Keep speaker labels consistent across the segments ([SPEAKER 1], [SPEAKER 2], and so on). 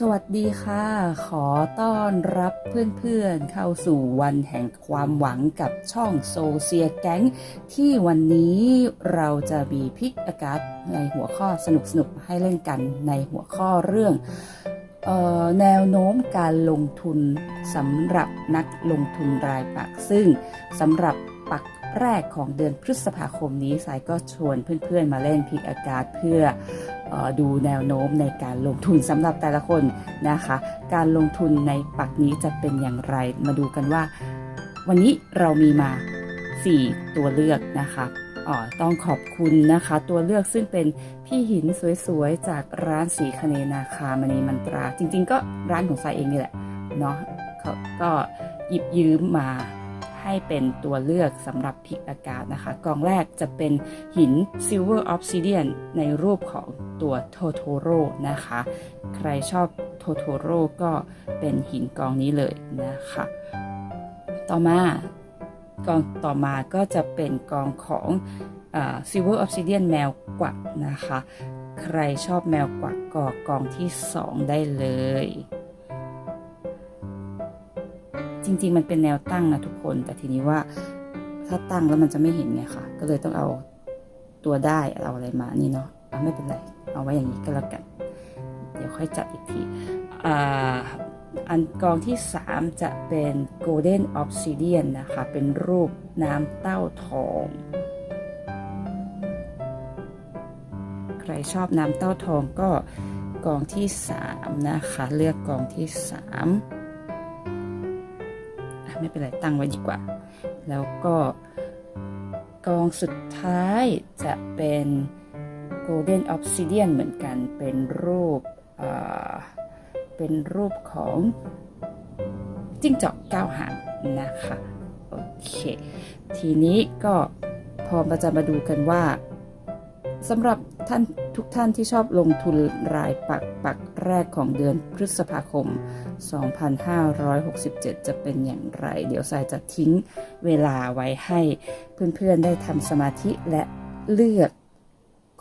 [SPEAKER 1] สวัสดีค่ะ ขอต้อนรับเพื่อนๆเข้าสู่วันแห่งความหวังกับช่องโซเซียแก๊งที่วันนี้เราจะมีพิกอากาศในหัวข้อสนุกๆ ให้เล่นกันในหัวข้อเรื่องออแนวโน้มการลงทุนสำหรับนักลงทุนรายปักซึ่งสำหรับปัก แรกของเดือนพฤษภาคมนี้สายก็ชวนเพื่อนๆมาเล่นพิกอากาศเพื่อออดูแนวโน้มในการลงทุนสำหรับแต่ละคนนะคะ การลงทุนในปักนี้จะเป็นอย่างไร มาดูกันว่า วันนี้เรามีมา 4 ตัวเลือกนะคะอ๋อต้องขอบคุณนะคะ ตัวเลือกซึ่งเป็นพี่หินสวยๆ จากร้านสีคเนนาคามณีมันตรา จริงๆ ก็ร้านของสายเองนี่แหละเนาะเขาก็หยิบยืมมา ให้เป็นตัวเลือกสำหรับพิกอากาศนะคะ กองแรกจะเป็นหิน Silver Obsidian ในรูปของตัวโทโทโร่นะคะ ใครชอบโทโทโร่ก็เป็นหินกองนี้เลยนะคะ ต่อมากองต่อมาก็จะเป็นกองของอ่า Silver Obsidian แมวกวักนะคะ ใครชอบแมวกวักก็กองที่ 2 ได้เลย จริง ๆ มันเป็นแนวตั้งนะทุกคน แต่ทีนี้ว่าถ้าตั้งแล้วมันจะไม่เห็นไงค่ะก็เลยต้องเอาตัวได้เอาอะไรมานี่เนาะเอาไม่เป็นไร เอาไว้อย่างนี้ก็แล้วกัน เดี๋ยวค่อยจัดอีกทีอันกองที่ 3 จะเป็น Golden Obsidian นะคะ เป็นรูปน้ำเต้าทอง ใครชอบน้ำเต้าทองก็กองที่ 3 นะคะ เลือกกองที่3อะ ไม่เป็นไรตั้งไว้ดีกว่า แล้วก็กองสุดท้ายจะเป็น Golden Obsidian เหมือนกันเป็นรูปเป็นรูปของจิ้งจอกก้าวหางนะคะ โอเค ทีนี้ก็พอมาจะมาดูกันว่า สำหรับท่านทุกท่านที่ชอบลงทุนรายปักปักแรกของเดือนพฤษภาคม 2567 จะเป็นอย่างไร เดี๋ยวสายจะทิ้งเวลาไว้ให้เพื่อนๆได้ทำสมาธิและเลือก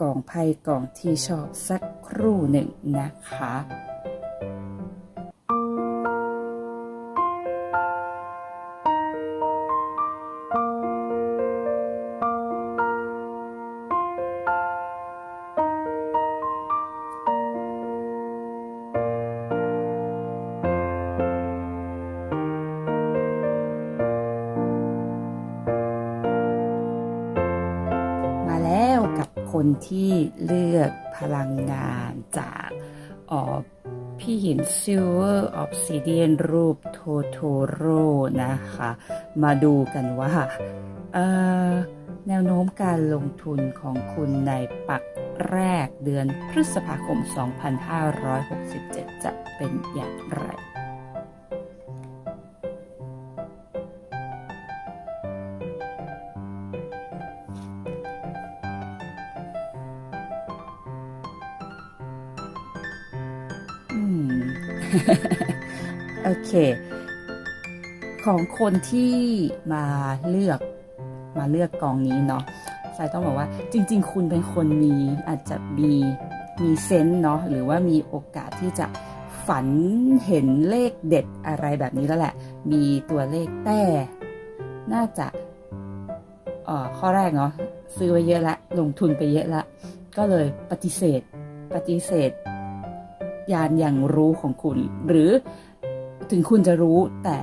[SPEAKER 1] กองไพ่กองที่ชอบสักครู่หนึ่งนะคะ พลังงานจากออพี่หินซิลเวอร์ออฟซิเดียนรูปโทโทโร่นะคะ มาดูกันว่าแนวโน้มการลงทุนของคุณในปักแรกเดือนพฤษภาคม 2567 จะเป็นอย่างไร โอเค ของคนที่มาเลือกมาเลือกกองนี้เนาะสายต้องบอกว่าจริง ๆ คุณเป็นคนมีอาจจะมีมีเซนส์เนาะหรือว่ามีโอกาสที่จะฝันเห็นเลขเด็ดอะไรแบบนี้แล้วแหละ มีตัวเลขแต่ น่าจะออข้อแรกเนาะซื้อไว้เยอะละ ลงทุนไปเยอะละ ก็เลยปฏิเสธ ปฏิเสธ ยานอย่างรู้ของคุณ หรือถึงคุณจะรู้แต่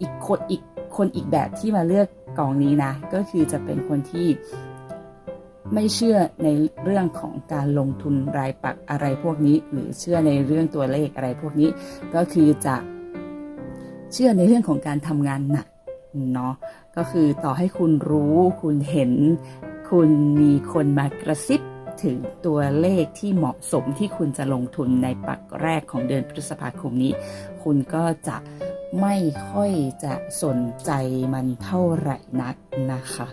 [SPEAKER 1] อีกคนอีกคนอีกแบบที่มาเลือกกองนี้นะ ก็คือจะเป็นคนที่ไม่เชื่อในเรื่องของการลงทุนรายปักอะไรพวกนี้ หรือเชื่อในเรื่องตัวเลขอะไรพวกนี้ ก็คือจะเชื่อในเรื่องของการทำงานหนักเนาะก็คือต่อให้คุณรู้ คุณเห็น คุณมีคนมากระซิบ ถึงตัวเลขที่เหมาะสมที่คุณจะลงทุนในปักแรกของเดือนพฤษภาคมนี้ คุณก็จะไม่ค่อยจะสนใจมันเท่าไหร่นักนะคะ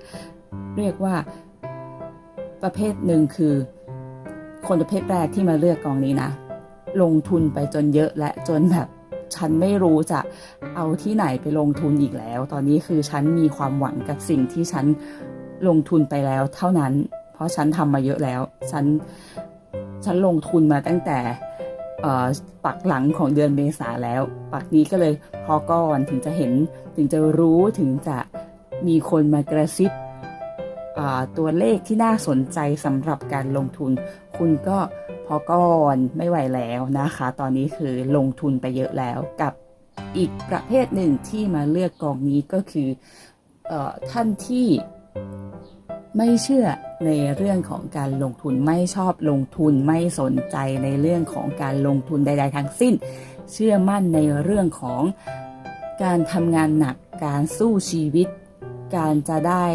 [SPEAKER 1] เรียกว่าประเภทหนึ่งคือ คนประเภทแรกที่มาเลือกกองนี้นะ ลงทุนไปจนเยอะและจนแบบฉันไม่รู้จะเอาที่ไหนไปลงทุนอีกแล้ว ตอนนี้คือฉันมีความหวังกับสิ่งที่ฉันลงทุนไปแล้วเท่านั้น เพราะฉันทำมาเยอะแล้ว ฉัน ฉันลงทุนมาตั้งแต่ปักหลังของเดือนเมษาแล้ว ปักนี้ก็เลยพอก่อนถึงจะเห็นถึงจะรู้ถึงจะมีคนมากระซิบตัวเลขที่น่าสนใจสำหรับการลงทุน คุณก็พอก่อนไม่ไหวแล้วนะคะ ตอนนี้คือลงทุนไปเยอะแล้วกับอีกประเภทหนึ่งที่มาเลือกกองนี้ก็คืออท่านที่ ไม่เชื่อในเรื่องของการลงทุนไม่ชอบลงทุนไม่สนใจในเรื่องของการลงทุนใด ๆ ทั้งสิ้น เชื่อมั่นในเรื่องของการทำงานหนักการสู้ชีวิต การจะได้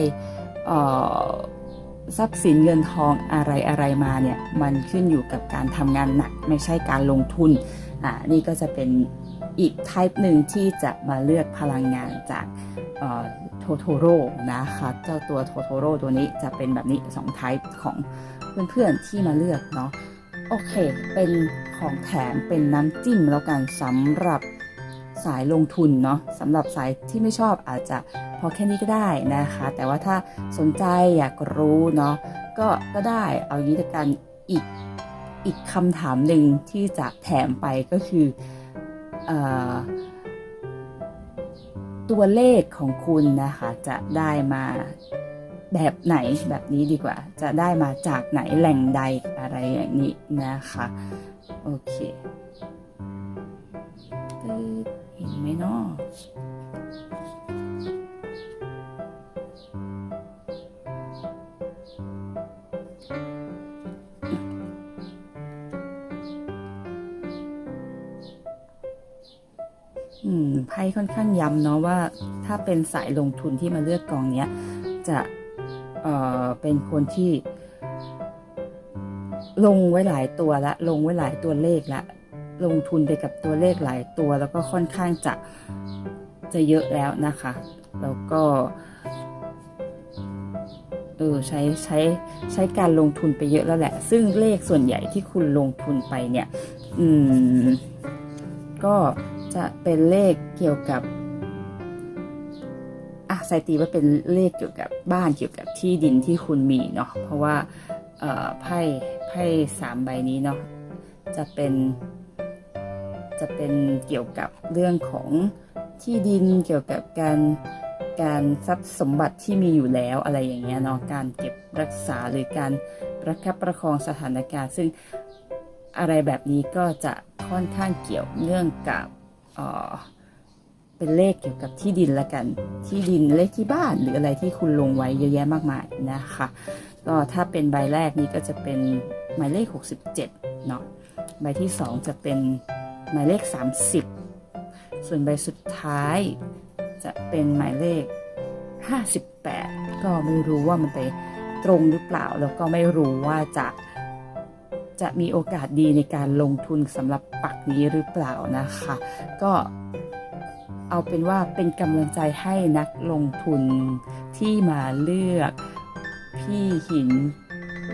[SPEAKER 1] อ่อทรัพย์สินเงินทองอะไรอะไรมาเนี่ย มันขึ้นอยู่กับการทำงานหนัก ไม่ใช่การลงทุนอ่านี่ก็จะเป็น อีก type หนึ่งที่จะมาเลือกพลังงานจากโทโทโร่นะคะเจ้าตัวโทโทโร่ตัวนี้จะเป็นแบบนี้2 type ของเพื่อนๆที่มาเลือกเนาะโอเค เป็นของแถมเป็นน้ำจิ้มแล้วกันสำหรับสายลงทุนเนาะสำหรับสายที่ไม่ชอบอาจจะพอแค่นี้ก็ได้นะคะ แต่ว่าถ้าสนใจอยากรู้เนาะก็ก็ได้เอางี้ละกันอีกอีกคำถามหนึ่งที่จะแถมไปก็คือเออ ตัวเลขของคุณนะคะจะได้มาแบบไหนแบบนี้ดีกว่า จะได้มาจากไหนแหล่งใดอะไรอย่างนี้นะคะโอเคเห็นไหมเนาะ ไพ่ค่อนข้างย้ำเนาะว่า ถ้าเป็นสายลงทุนที่มาเลือกกองเนี้ยจะเอ่อเป็นคนที่ ลงไว้หลายตัวละลงไว้หลายตัวเลขละลงทุนไปกับตัวเลขหลายตัว แล้วก็ค่อนข้างจะจะเยอะแล้วนะคะ แล้วก็เออใช้ใช้ใช้การลงทุนไปเยอะแล้วแหละ ซึ่งเลขส่วนใหญ่ที่คุณลงทุนไปเนี่ย อืม ก็ จะเป็นเลขเกี่ยวกับอะใส่ตีว่าเป็นเลขเกี่ยวกับบ้านเกี่ยวกับที่ดินที่คุณมีเนาะเพราะว่าไพ่ไพ่สามใบนี้เนาะจะเป็นจะเป็นเกี่ยวกับเรื่องของที่ดินเกี่ยวกับการการทรัพย์สมบัติที่มีอยู่แล้วอะไรอย่างเงี้ยเนาะการเก็บรักษาหรือการประคับประคองสถานการณ์ ซึ่งอะไรแบบนี้ก็จะค่อนข้างเกี่ยวเนื่องกับ เป็นเลขเกี่ยวกับที่ดินละกัน ที่ดินเลขที่บ้านหรืออะไรที่คุณลงไว้เยอะแยะมากมายนะคะ ก็ถ้าเป็นใบแรกนี้ก็จะเป็นหมายเลข 67 เนาะใบที่ 2 จะเป็นหมายเลข 30 ส่วนใบสุดท้ายจะเป็นหมายเลข 58 ก็ไม่รู้ว่ามันไปตรงหรือเปล่า แล้วก็ไม่รู้ว่าจะ จะมีโอกาสดีในการลงทุนสำหรับปักนี้หรือเปล่านะคะ ก็เอาเป็นว่าเป็นกำลังใจให้นักลงทุนที่มาเลือกพี่หิน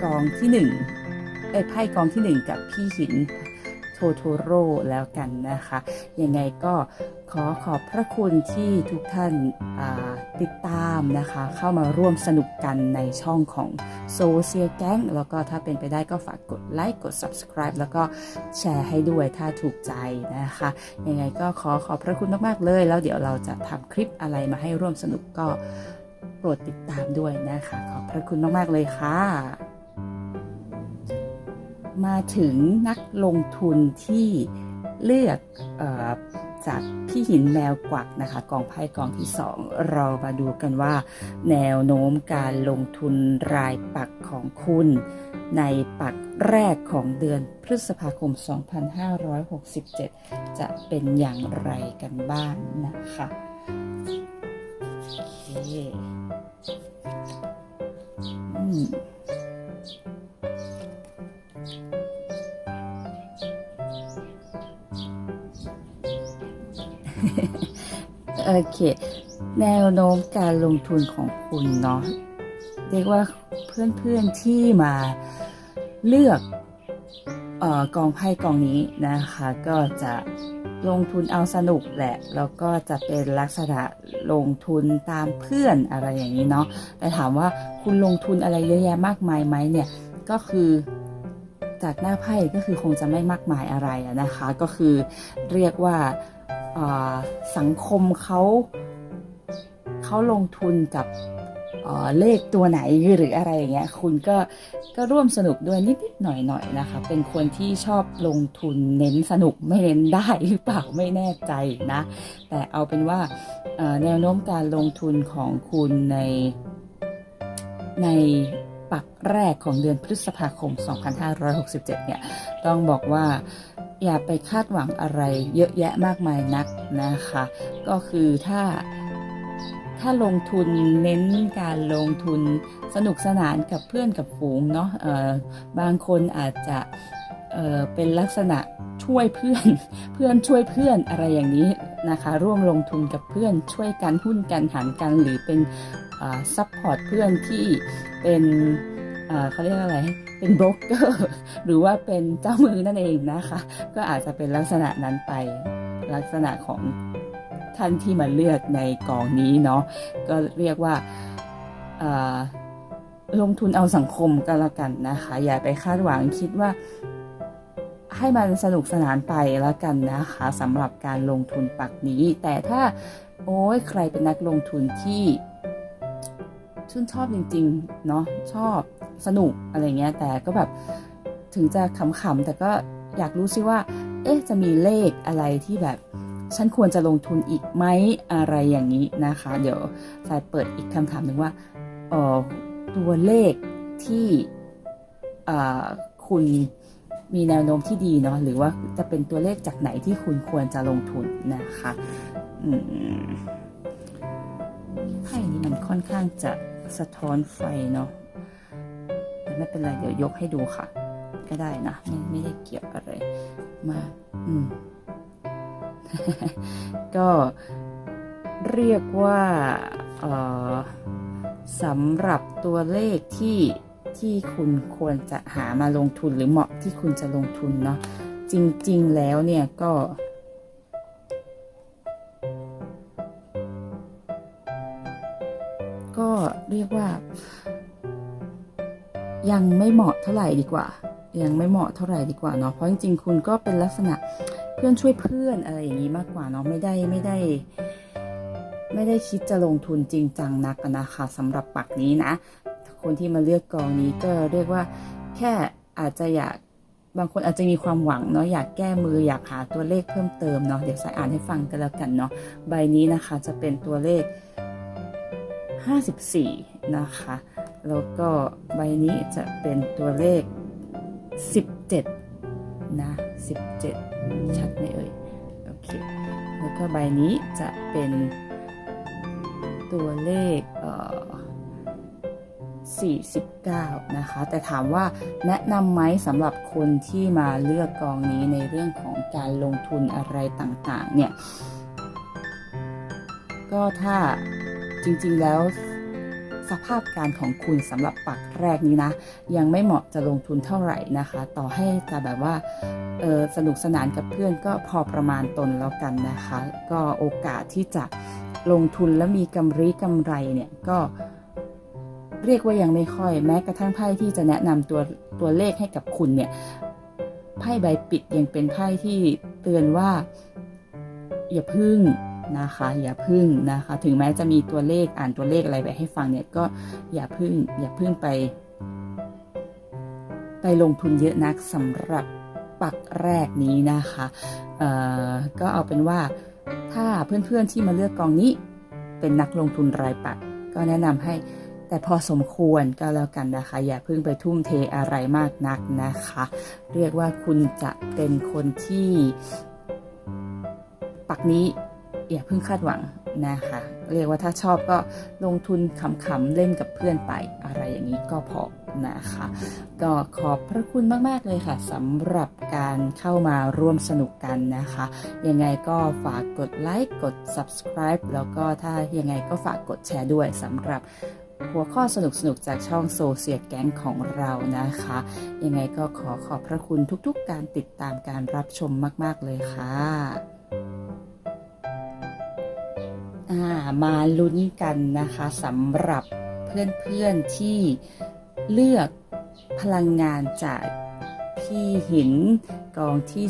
[SPEAKER 1] กองที่หนึ่งเอ้ไพ่กองที่หนึ่งกับพี่หิน โทโทโร่แล้วกันนะคะ ยังไงก็ขอขอบพระคุณที่ทุกท่านติดตามนะคะ เข้ามาร่วมสนุกกันในช่องของโซเชียลแก๊งแล้วก็ถ้าเป็นไปได้ก็ฝากกดไลค์กด subscribe แล้วก็แชร์ให้ด้วยถ้าถูกใจนะคะ ยังไงก็ขอขอบพระคุณมากๆเลย แล้วเดี๋ยวเราจะทำคลิปอะไรมาให้ร่วมสนุกก็โปรดติดตามด้วยนะคะ ขอบพระคุณมากๆเลยค่ะ มาถึงนักลงทุนที่เลือกออจากพี่หินแมวกวักนะคะกองไพ่กองที่สองเรามาดูกันว่า แนวโน้มการลงทุนรายปักของคุณ ในปักแรกของเดือนพฤษภาคม 2567 จะเป็นอย่างไรกันบ้างนะคะโอเคอืม โอเค แนวโน้มการลงทุนของคุณเนาะเรียกว่าเพื่อนๆที่มาเลือกออกองไพ่กองนี้นะคะ ก็จะลงทุนเอาสนุกแหละ แล้วก็จะเป็นลักษณะลงทุนตามเพื่อนอะไรอย่างนี้เนาะแต่ถามว่าคุณลงทุนอะไรเยอะแยะมากมายไหมเนี่ย ก็คือ จากหน้าไพ่ก็คือคงจะไม่มากมายอะไรนะคะ ก็คือเรียกว่าสังคมเขาเขาลงทุนกับเลขตัวไหนหรืออะไรอย่างเงี้ยคุณก็ก็ร่วมสนุกด้วยนิดๆหน่อยๆนะคะ เป็นคนที่ชอบลงทุนเน้นสนุกไม่เน้นได้หรือเปล่าไม่แน่ใจนะ แต่เอาเป็นว่าแนวโน้มการลงทุนของคุณในใน ปักแรกของเดือนพฤษภาคม 2567 เนี่ย ต้องบอกว่าอย่าไปคาดหวังอะไรเยอะแยะมากมายนักนะคะ ก็คือถ้าถ้าลงทุนเน้นการลงทุนสนุกสนานกับเพื่อนกับฝูงเนาะเออบางคนอาจจะเออเป็นลักษณะช่วยเพื่อน เพื่อนช่วยเพื่อนอะไรอย่างนี้นะคะ ร่วมลงทุนกับเพื่อนช่วยกันหุ้นกันหันกัน หรือเป็นซัพพอร์ตเพื่อนที่ เป็นเขาเรียกอะไร เป็นโบรกเกอร์ หรือว่าเป็นเจ้ามือนั่นเองนะคะ ก็อาจจะเป็นลักษณะนั้นไป ลักษณะของท่านที่มาเลือกในกองนี้เนาะ ก็เรียกว่าลงทุนเอาสังคมก็แล้วกันนะคะ อย่าไปคาดหวังคิดว่าให้มันสนุกสนานไปแล้วกันนะคะสำหรับการลงทุนปักนี้ แต่ถ้าโอ้ยใครเป็นนักลงทุนที่ ชื่นชอบจริงๆเนาะชอบสนุกอะไรเงี้ย แต่ก็แบบถึงจะขำๆแต่ก็อยากรู้ซิว่า เอ๊ะจะมีเลขอะไรที่แบบฉันควรจะลงทุนอีกไหมอะไรอย่างนี้นะคะ เดี๋ยวสายเปิดอีกคำถามหนึ่งว่าเออตัวเลขที่คุณมีแนวโน้มที่ดีเนาะหรือว่าจะเป็นตัวเลขจากไหนที่คุณควรจะลงทุนนะคะไพ่นี้มันค่อนข้างจะ สะท้อนไฟเนาะแต่ไม่เป็นไรเดี๋ยวยกให้ดูค่ะ ก็ได้นะ ไม่ไม่ได้เกี่ยวอะไรมากอืม ก็เรียกว่าสำหรับตัวเลขที่ที่คุณควรจะหามาลงทุนหรือเหมาะที่คุณจะลงทุนเนาะจริง ๆ แล้วเนี่ยก็ เรียกว่า ยังไม่เหมาะเท่าไหร่ดีกว่า ยังไม่เหมาะเท่าไหร่ดีกว่าเนาะเพราะจริงๆคุณก็เป็นลักษณะเพื่อนช่วยเพื่อนอะไรอย่างนี้มากกว่าเนาะไม่ได้ไม่ได้ ไม่ได้คิดจะลงทุนจริงจังนักนะคะสำหรับปักนี้นะคนที่มาเลือกกองนี้ก็เรียกว่าแค่อาจจะอยากบางคนอาจจะมีความหวังเนาะอยากแก้มืออยากหาตัวเลขเพิ่มเติมเนาะเดี๋ยวสายอ่านให้ฟังกันแล้วกันเนาะใบนี้นะคะจะเป็นตัวเลข 54 นะคะ แล้วก็ใบนี้จะเป็นตัวเลข 17 นะ 17 ชัดไหมเอ่ย โอเค แล้วก็ใบนี้จะเป็นตัวเลขเอ่อ49 นะคะ แต่ถามว่าแนะนำไหมสำหรับคนที่มาเลือกกองนี้ในเรื่องของการลงทุนอะไรต่างๆ เนี่ย ก็ถ้า จริงๆ แล้วสภาพการของคุณสำหรับปักแรกนี้นะ ยังไม่เหมาะจะลงทุนเท่าไหร่นะคะ ต่อให้จะแบบว่าออสนุกสนานกับเพื่อนก็พอประมาณตนแล้วกันนะคะ ก็โอกาสที่จะลงทุนแล้วมีกำไรกำไรเนี่ยก็เรียกว่ายังไม่ค่อย แม้กระทั่งไพ่ที่จะแนะนำตัวตัวเลขให้กับคุณเนี่ยไพ่ใบปิดยังเป็นไพ่ที่เตือนว่า อย่าพึ่ง นะคะ อย่าพึ่งนะคะ ถึงแม้จะมีตัวเลขอ่านตัวเลขอะไรไปให้ฟังเนี่ยก็อย่าพึ่งอย่าพึ่งไป ไปลงทุนเยอะนักสำหรับปักแรกนี้นะคะเอ่อก็เอาเป็นว่าถ้าเพื่อนๆที่มาเลือกกองนี้ เป็นนักลงทุนรายปัก ก็แนะนำให้แต่พอสมควรก็แล้วกันนะคะ อย่าเพิ่งไปทุ่มเทอะไรมากนักนะคะ เรียกว่าคุณจะเป็นคนที่ ปักนี้ อย่าเพิ่งคาดหวังนะคะ เรียกว่าถ้าชอบก็ลงทุนขำๆเล่นกับเพื่อนไป อะไรอย่างนี้ก็พอนะคะ ก็ขอบพระคุณมากๆเลยค่ะสำหรับการเข้ามาร่วมสนุกกันนะคะ ยังไงก็ฝากกดไลค์กด subscribe แล้วก็ถ้ายังไงก็ฝากกดแชร์ด้วยสำหรับหัวข้อสนุกๆจากช่องโซเชียลแก๊งของเรานะคะ ยังไงก็ขอขอบพระคุณทุกๆการติดตามการรับชมมาก ๆ เลยค่ะอ่า มาลุ้นกันนะคะสำหรับเพื่อนๆที่เลือกพลังงานจากพี่หินกองที่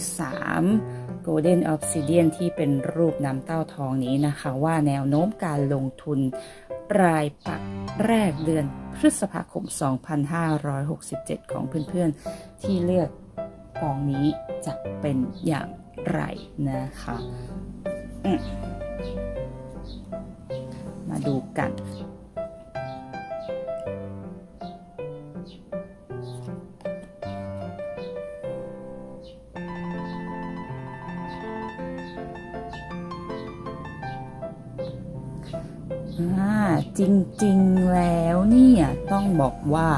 [SPEAKER 1] 3 Golden Obsidian ที่เป็นรูปน้ำเต้าทองนี้นะคะ ว่าแนวโน้มการลงทุนรายปักแรกเดือนพฤษภาคม 2567 ของเพื่อนๆ ที่เลือกกองนี้จะเป็นอย่างไรนะคะอื มาดูกัน จริงๆแล้วเนี่ยต้องบอกว่า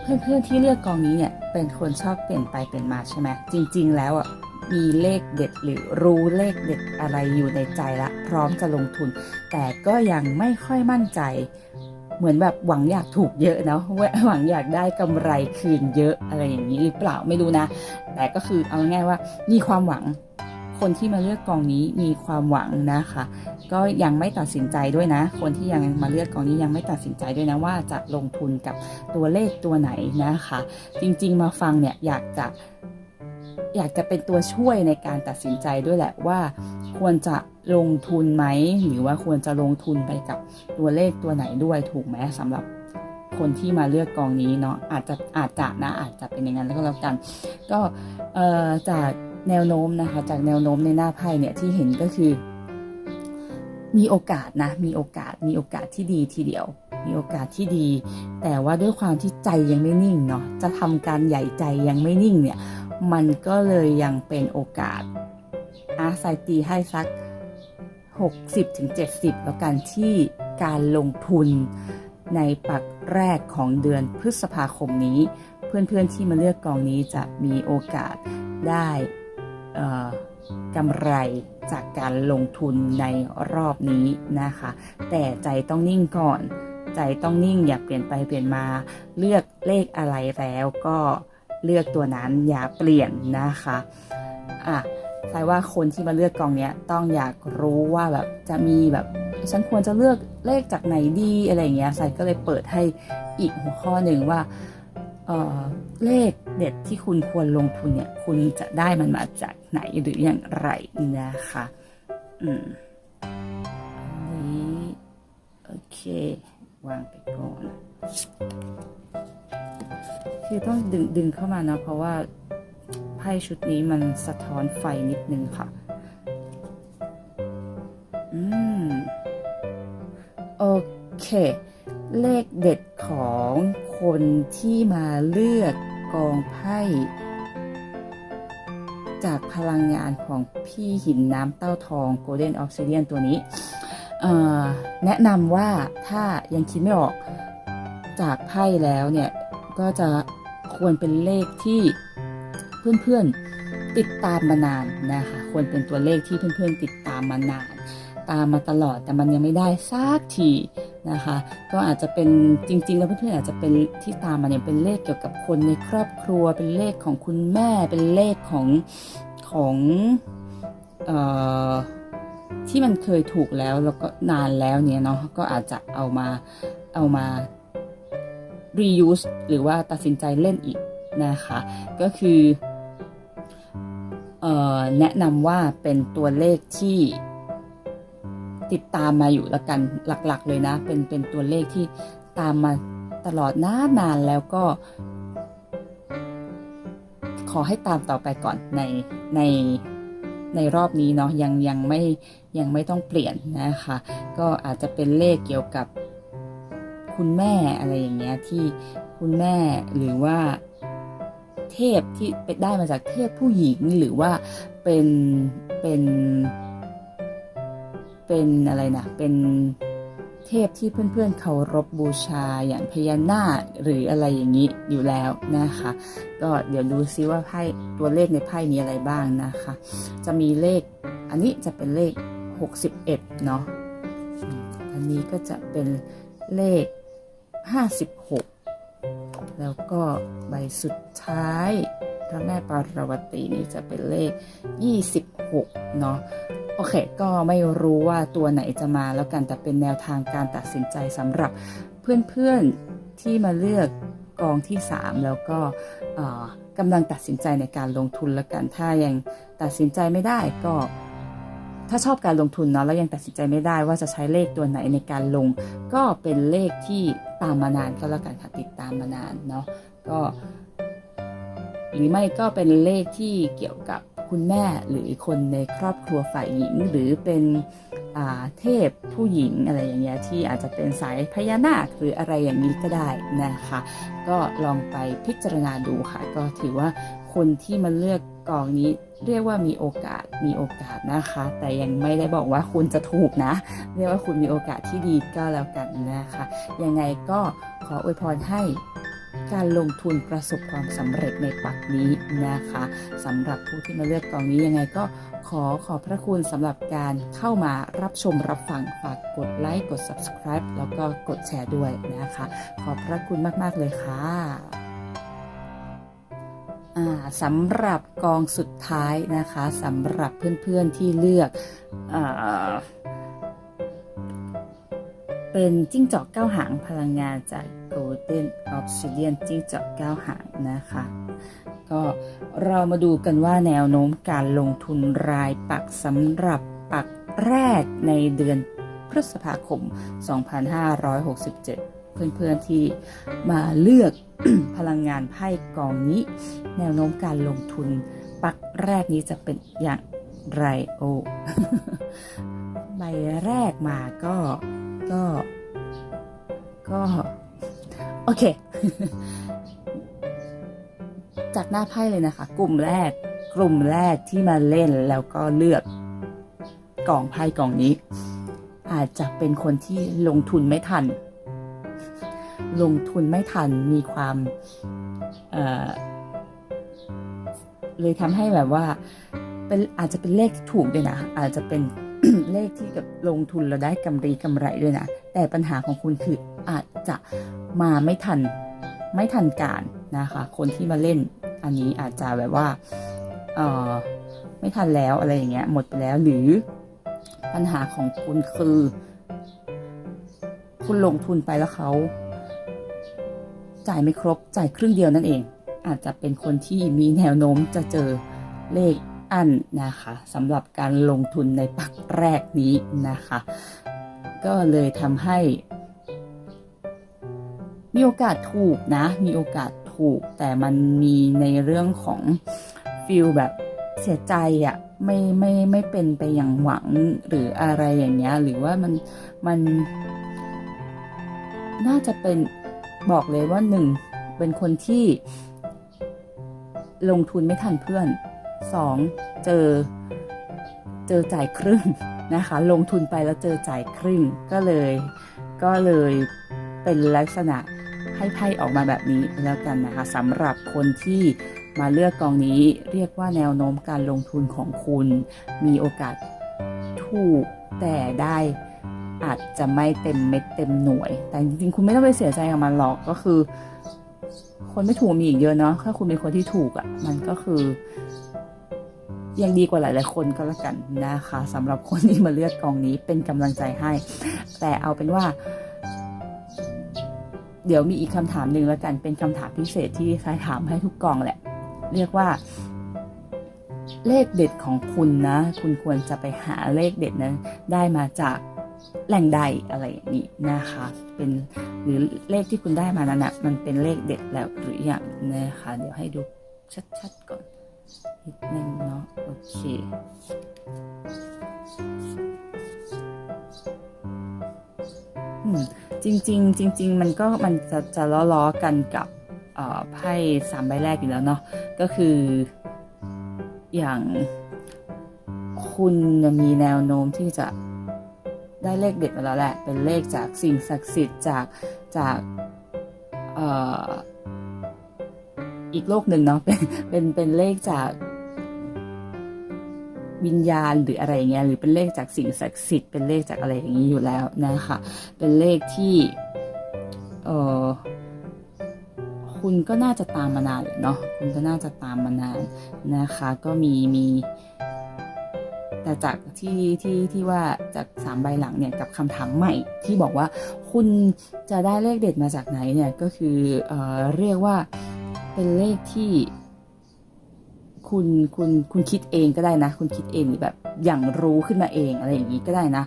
[SPEAKER 1] เพื่อนๆที่เลือกกองนี้เนี่ยเป็นคนชอบเปลี่ยนไปเปลี่ยนมาใช่ไหมจริง ๆ แล้วอะมีเลขเด็ด หรือรู้เลขเด็ดอะไรอยู่ในใจละ พร้อมจะลงทุน แต่ก็ยังไม่ค่อยมั่นใจ เหมือนแบบหวังอยากถูกเยอะเนาะหวังอยากได้กำไรคืนเยอะอะไรอย่างนี้หรือเปล่าไม่รู้นะ แต่ก็คือเอาง่ายว่ามีความหวังคนที่มาเลือกกองนี้มีความหวังนะคะ ก็ยังไม่ตัดสินใจด้วยนะ คนที่ยังมาเลือกกองนี้ยังไม่ตัดสินใจด้วยนะว่าจะลงทุนกับตัวเลขตัวไหนนะคะ จริงๆมาฟังเนี่ยอยากจะ อยากจะเป็นตัวช่วยในการตัดสินใจด้วยแหละว่า ควรจะลงทุนไหมหรือว่าควรจะลงทุนไปกับตัวเลขตัวไหนด้วยถูกไหมสำหรับคนที่มาเลือกกองนี้เนาะอาจจะอาจจะนะอาจจะเป็นอย่างนั้นแล้วก็แล้วกัน ก็เอ่อจากแนวโน้มนะคะ จากแนวโน้มในหน้าไพ่เนี่ยที่เห็นก็คือ มีโอกาสนะ มีโอกาสมีโอกาสที่ดีทีเดียว มีโอกาสที่ดี แต่ว่าด้วยความที่ใจยังไม่นิ่งเนาะจะทำการใหญ่ใจยังไม่นิ่งเนี่ย มันก็เลยยังเป็นโอกาสอาไซตีให้สัก 60-70 แล้วกันที่การลงทุนในปักแรกของเดือนพฤษภาคมนี้ เพื่อนๆที่มาเลือกกองนี้จะมีโอกาสได้กำไรจากการลงทุนในรอบนี้นะคะ แต่ใจต้องนิ่งก่อน ใจต้องนิ่งอย่าเปลี่ยนไปเปลี่ยนมาเลือกเลขอะไรแล้วก็ เลือกตัวนั้นอย่าเปลี่ยนนะคะอะใช่ว่าคนที่มาเลือกกองเนี้ยต้องอยากรู้ว่าแบบจะมีแบบฉันควรจะเลือกเลขจากไหนดีอะไรเงี้ยใส่ก็เลยเปิดให้อีกหัวข้อหนึ่งว่าเอ่อเลขเด็ดที่คุณควรลงทุนเนี่ยคุณจะได้มันมาจากไหนหรืออย่างไรนะคะอืมนนี้โอเค วางไปก่อน คือต้องดึงดึงเข้ามานะ เพราะว่าไพ่ชุดนี้มันสะท้อนไฟนิดนึงค่ะ อืม โอเค เลขเด็ดของคนที่มาเลือกกองไพ่จากพลังงานของพี่หินน้ำเต้าทอง Golden Obsidian ตัวนี้ แนะนำว่าถ้ายังคิดไม่ออกจากไพ่แล้วเนี่ย ก็จะควรเป็นเลขที่เพื่อนๆติดตามมานานนะคะควรเป็นตัวเลขที่เพื่อนๆติดตามมานาน ตามมาตลอดแต่มันยังไม่ได้สักทีนะคะ ก็อาจจะเป็นจริง ๆ แล้วเพื่อนๆอาจจะเป็นที่ตามมาเนี่ยเป็นเลขเกี่ยวกับคนในครอบครัว เป็นเลขของคุณแม่เป็นเลขของของเอ่อที่มันเคยถูกแล้วแล้วก็นานแล้วเนี่ยเนาะก็อาจจะเอามาเอามา reuse หรือว่าตัดสินใจเล่นอีกนะคะ ก็คือออแนะนำว่าเป็นตัวเลขที่ติดตามมาอยู่ละกันหลักๆ เลยนะ เป็นเป็นตัวเลขที่ตามมาตลอดนานนานแล้วก็ ขอให้ตามต่อไปก่อนในในในรอบนี้เนาะยังยังไม่ยังไม่ต้องเปลี่ยนนะคะ ก็อาจจะเป็นเลขเกี่ยวกับ คุณแม่อะไรอย่างเงี้ยที่คุณแม่หรือว่าเทพที่ไปได้มาจากเทพผู้หญิงหรือว่าเป็นเป็นเป็นอะไรนะเป็นเทพที่เพื่อนๆเคารพบูชาอย่างพญานาคหรืออะไรอย่างนี้อยู่แล้วนะคะ ก็เดี๋ยวดูซิว่าไพ่ตัวเลขในไพ่มีอะไรบ้างนะคะ จะมีเลขอันนี้จะเป็นเลข 61 เนาะอันนี้ก็จะเป็นเลข 56 แล้วก็ใบสุดท้ายพระแม่ปารวตีนี่จะเป็นเลข 26 เนาะโอเค ก็ไม่รู้ว่าตัวไหนจะมาแล้วกันแต่เป็นแนวทางการตัดสินใจสำหรับเพื่อนๆที่มาเลือกกองที่ 3 แล้วก็กำลังตัดสินใจในการลงทุนแล้วกัน ถ้ายังตัดสินใจไม่ได้ก็ ถ้าชอบการลงทุนเนาะแล้วยังตัดสินใจไม่ได้ว่าจะใช้เลขตัวไหนในการลง ก็เป็นเลขที่ ตามมานานก็แล้วกันค่ะติดตามมานานเนาะก็หรือไม่ก็เป็นเลขที่เกี่ยวกับคุณแม่หรือคนในครอบครัวฝ่ายหญิง หรือเป็นเทพผู้หญิงอะไรอย่างเงี้ยที่อาจจะเป็นสายพญานาคหรืออะไรอย่างนี้ก็ได้นะคะ ก็ลองไปพิจารณาดูค่ะ ก็ถือว่าคนที่มาเลือก กองนี้เรียกว่ามีโอกาสมีโอกาสนะคะ แต่ยังไม่ได้บอกว่าคุณจะถูกนะ เรียกว่าคุณมีโอกาสที่ดีก็แล้วกันนะคะ ยังไงก็ขออวยพรให้การลงทุนประสบความสำเร็จในปักนี้นะคะสำหรับผู้ที่มาเลือกกองนี้ยังไงก็ขอขอบพระคุณสำหรับการเข้ามารับชมรับฟังฝากกดไลค์กด subscribe แล้วก็กดแชร์ด้วยนะคะ ขอบพระคุณมาก ๆ เลยค่ะ สำหรับกองสุดท้ายนะคะสำหรับเพื่อนๆที่เลือกอเป็นจิ้งจอกเก้าหางพลังงานจาก Golden Obsidian จิ้งจอกเก้าหางนะคะ ก็เรามาดูกันว่าแนวโน้มการลงทุนรายปักสำหรับปักแรกในเดือนพฤษภาคม 2567 เพื่อนๆที่มาเลือก พลังงานไพ่กองนี้ แนวโน้มการลงทุน ปักแรกนี้จะเป็นอย่างไรโอใบแรกมาก็ก็ก็ โอเค จากหน้าไพ่เลยนะคะ กลุ่มแรก กลุ่มแรกที่มาเล่นแล้วก็เลือกกองไพ่กองนี้ อาจจะเป็นคนที่ลงทุนไม่ทัน ลงทุนไม่ทันมีความเเลยทำให้แบบว่าเป็นอาจจะเป็นเลขที่ถูกด้วยนะ อาจจะเป็นเลขที่กับลงทุนแล้วได้กำไรกำไรด้วยนะ แต่ปัญหาของคุณคืออาจจะมาไม่ทันไม่ทันการนะคะ คนที่มาเล่นอันนี้อาจจะแบบว่าเออไม่ทันแล้วอะไรอย่างเงี้ยหมดไปแล้วหรือปัญหาของคุณคือ คุณลงทุนไปแล้วเขา จ่ายไม่ครบจ่ายครึ่งเดียวนั่นเอง อาจจะเป็นคนที่มีแนวโน้มจะเจอเลขอันนะคะสำหรับการลงทุนในปักแรกนี้นะคะ ก็เลยทำให้ มีโอกาสถูกนะ มีโอกาสถูก แต่มันมีในเรื่องของฟิลแบบเสียใจอะไม่ไม่ไม่เป็นไปอย่างหวังหรืออะไรอย่างเงี้ยหรือว่ามันมันน่าจะเป็น บอกเลยว่าหนึ่งเป็นคนที่ลงทุนไม่ทันเพื่อนสองเจอ เจอจ่ายครึ่งนะคะ ลงทุนไปแล้วเจอจ่ายครึ่งก็เลย ก็เลยเป็นลักษณะให้ไพ่ออกมาแบบนี้แล้วกันนะคะสำหรับคนที่มาเลือกกองนี้เรียกว่าแนวโน้มการลงทุนของคุณ มีโอกาสถูกแต่ได้ อาจจะไม่เต็มเม็ดเต็มหน่วย แต่จริงๆคุณไม่ต้องไปเสียใจกับมันหรอกก็คือ คนไม่ถูกมีอีกเยอะเนาะถ้าคุณเป็นคนที่ถูกอะ่ะ มันก็คือยังดีกว่าหลาย ๆ คนก็แล้วกันนะคะสำหรับคนที่มาเลือกกองนี้เป็นกำลังใจให้ แต่เอาเป็นว่า เดี๋ยวมีอีกคำถามหนึ่งแล้วกันเป็นคำถามพิเศษที่ใช้ถามให้ทุกกองแหละ เรียกว่า เลขเด็ดของคุณนะ คุณควรจะไปหาเลขเด็ดนั้นได้มาจาก แหล่งใดอะไรอย่างนี้นะคะ เป็นหรือเลขที่คุณได้มานั้นนะมันเป็นเลขเด็ดแล้วหรือยังนะคะ เดี๋ยวให้ดูชัดๆก่อนนิดนึงเนาะโอเคจริงๆจริง ๆ มันก็มันจะจะล้อๆกันกับไพ่สามใบแรกอยู่แล้วเนาะก็คืออย่างคุณมีแนวโน้มที่จะ ได้เลขเด็ดมาแล้วแหละ เป็นเลขจากสิ่งศักดิ์สิทธิ์จากจากอีกโลกหนึ่งเนาะเป็นเป็นเป็นเลขจากวิญญาณหรืออะไรเงี้ยหรือเป็นเลขจากสิ่งศักดิ์สิทธิ์เป็นเลขจากอะไรอย่างนี้อยู่แล้วนะคะเป็นเลขที่เออคุณก็น่าจะตามมานานเลยเนาะคุณก็น่าจะตามมานานนะคะ ก็มีมี แต่จากที่ที่ที่ว่าจากสามใบหลังเนี่ยกับคำถามใหม่ที่บอกว่าคุณจะได้เลขเด็ดมาจากไหนเนี่ยก็คือเออเรียกว่าเป็นเลขที่คุณคุณคุณคิดเองก็ได้นะ คุณคิดเองแบบอย่างรู้ขึ้นมาเองอะไรอย่างนี้ก็ได้นะ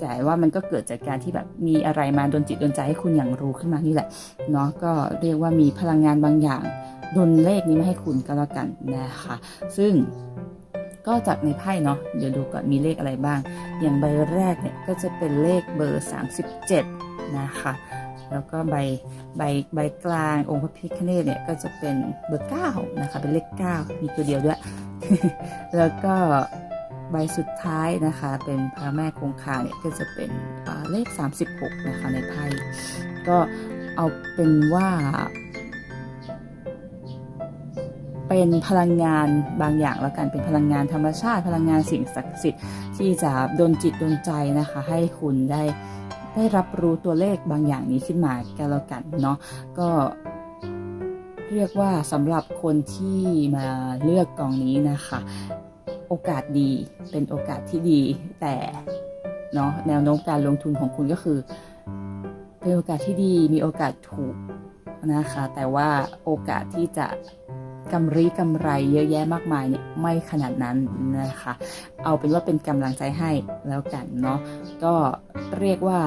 [SPEAKER 1] แต่ว่ามันก็เกิดจากการที่แบบมีอะไรมาดนจิตดนใจให้คุณอย่างรู้ขึ้นมานี่แหละเนาะก็เรียกว่ามีพลังงานบางอย่างดนเลขนี้มาให้คุณก็แล้วกันนะคะ ซึ่ง ก็จากในไพ่เนาะเดี๋ยวดูก่อนมีเลขอะไรบ้าง อย่างใบแรกเนี่ยก็จะเป็นเลขเบอร์ 37 นะคะ แล้วก็ใบใบใบกลางองค์พระพิฆเนศเนี่ยก็จะเป็นเบอร์ 9 นะคะ เป็นเลข 9 มีตัวเดียวด้วย แล้วก็ใบสุดท้ายนะคะเป็นพระแม่คงคาเนี่ยก็จะเป็นเลข 36 นะคะในไพ่ก็เอาเป็นว่า เป็นพลังงานบางอย่างแล้วกันเป็นพลังงานธรรมชาติ พลังงานสิ่งศักดิ์สิทธิ์ที่จะดนจิตดนใจนะคะ ให้คุณได้ได้รับรู้ตัวเลขบางอย่างนี้ขึ้นมาก็แล้วกันเนาะก็เรียกว่าสำหรับคนที่มาเลือกกองนี้นะคะ โอกาสดีเป็นโอกาสที่ดี แต่เนาะแนวโน้มการลงทุนของคุณก็คือ เป็นโอกาสที่ดีมีโอกาสถูกนะคะ แต่ว่าโอกาสที่จะ กำไรกำไรเยอะแยะมากมายเนี่ยไม่ขนาดนั้นนะคะ เอาเป็นว่าเป็นกำลังใจให้แล้วกันเนาะก็เรียกว่า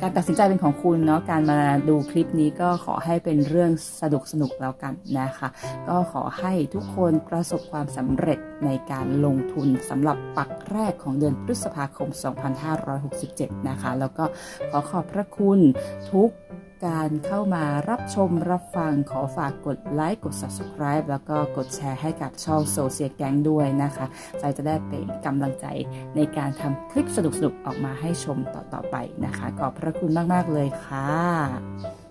[SPEAKER 1] การตัดสินใจเป็นของคุณเนาะการมาดูคลิปนี้ก็ขอให้เป็นเรื่องสนุกสนุกแล้วกันนะคะ ก็ขอให้ทุกคนประสบความสำเร็จ ในการลงทุนสำหรับปักแรกของเดือนพฤษภาคม 2567 นะคะ แล้วก็ขอขอบพระคุณทุกการเข้ามารับชมรับฟังขอฝากกดไลค์กด subscribe แล้วก็กดแชร์ให้กับช่องโซเชียลแกงด้วยนะคะใจจะได้เป็นกำลังใจในการทำคลิปสนุกๆ ออกมาให้ชมต่อๆไปนะคะ ขอบพระคุณมาก ๆ เลยค่ะ